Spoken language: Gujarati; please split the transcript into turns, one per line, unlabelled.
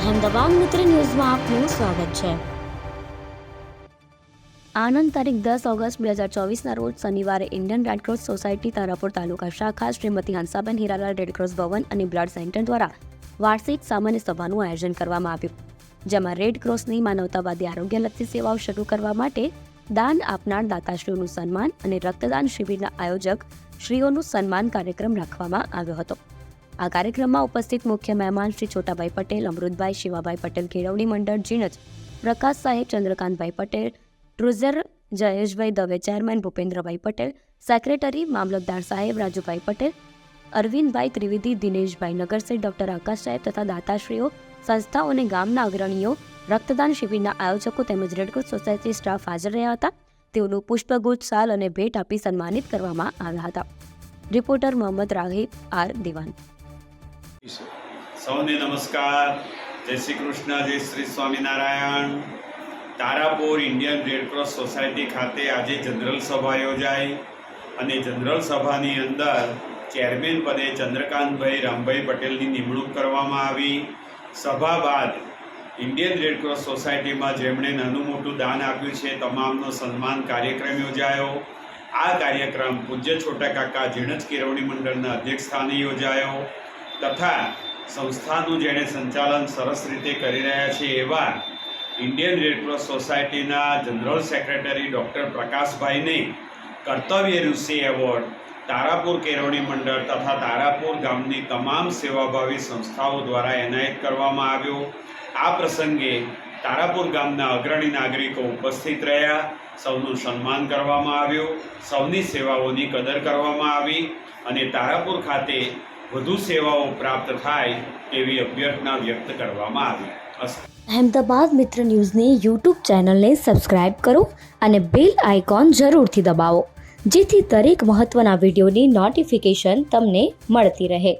અહેમદાબાદ મિત્ર ન્યૂઝમાં આપનું સ્વાગત છે. આનંદ તારીખ દસ ઓગસ્ટ બે હજાર ચોવીસના રોજ શનિવારે Indian Red Cross society Tarapur taluka શાખા શ્રીમતી હંસાબેન હીરાલાલ રેડક્રોસ ભવન અને બ્લડ સેન્ટર દ્વારા વાર્ષિક સામાન્ય સભાનું આયોજન કરવામાં આવ્યું, જેમાં રેડ ક્રોસની માનવતાવાદી આરોગ્યલક્ષી સેવાઓ શરૂ કરવા માટે દાન આપનાર દાતાશ્રીઓનું સન્માન અને રક્તદાન શિબિરના આયોજક શ્રીઓનું સન્માન કાર્યક્રમ રાખવામાં આવ્યો હતો. આ કાર્યક્રમમાં ઉપસ્થિત મુખ્ય મહેમાન શ્રી છોટાભાઈ પટેલ, અમૃતભાઈ શિવાભાઈ પટેલ કેળવણી મંડળ જીણજ Prakash saheb, Chandrakantbhai Patel, treasurer Jayeshbhai Dave, chairman Bhupendrabhai Patel, secretary mamlatdar saheb Rajubhai Patel, Arvindbhai Trivedi, Dineshbhai Nagarseth doctor Akash saheb તથા દાતાશ્રીઓ, સંસ્થાઓ અને ગામના અગ્રણીઓ, રક્તદાન શિબિરના આયોજકો તેમજ રેડક્રોસ સોસાયટી સ્ટાફ હાજર રહ્યા હતા. તેઓનું પુષ્પગુચ્છ, સાલ અને ભેટ આપી સન્માનિત કરવામાં આવ્યા હતા. રિપોર્ટર મોહમ્મદ રાહિબ આર દિવાન.
સૌને નમસ્કાર. જય શ્રી કૃષ્ણ, જય Shri Swaminarayan. Tarapur Indian Red Cross society ખાતે આજે જનરલ સભા યોજાઈ અને જનરલ સભાની અંદર ચેરમેન પદે ચંદ્રકાંતભાઈ રામભાઈ પટેલની નિમણૂક કરવામાં આવી. સભા બાદ ઇન્ડિયન રેડક્રોસ સોસાયટીમાં જેમણે નાનું મોટું દાન આપ્યું છે, તમામનો સન્માન કાર્યક્રમ યોજાયો. આ કાર્યક્રમ પૂજ્ય છોટા કાકા ઝીણજ કેળવણી મંડળના અધ્યક્ષ સ્થાને યોજાયો તથા સંસ્થાનું જેણે સંચાલન સરસ રીતે કરી રહ્યા છે એવા ઇન્ડિયન રેડક્રોસ સોસાયટીના જનરલ સેક્રેટરી ડૉક્ટર પ્રકાશભાઈને કર્તવ્ય ઋષિ એવોર્ડ તારાપુર કેળવણી મંડળ તથા તારાપુર ગામની તમામ સેવાભાવી સંસ્થાઓ દ્વારા એનાયત કરવામાં આવ્યો. આ પ્રસંગે તારાપુર ગામના અગ્રણી નાગરિકો ઉપસ્થિત રહ્યા. સૌનું સન્માન કરવામાં આવ્યું. સૌની સેવાઓની કદર કરવામાં આવી અને તારાપુર ખાતે વધુ સેવાઓ પ્રાપ્ત થાય તેવી અભ્યર્થના વ્યક્ત કરવામાં આવી.
અહેમદાબાદ મિત્ર ન્યૂઝની યુટ્યુબ ચેનલને સબસ્ક્રાઇબ કરો અને બેલ આઇકોન જરૂરથી દબાવો, જેથી દરેક મહત્ત્વના વિડીયોની નોટિફિકેશન તમને મળતી રહે.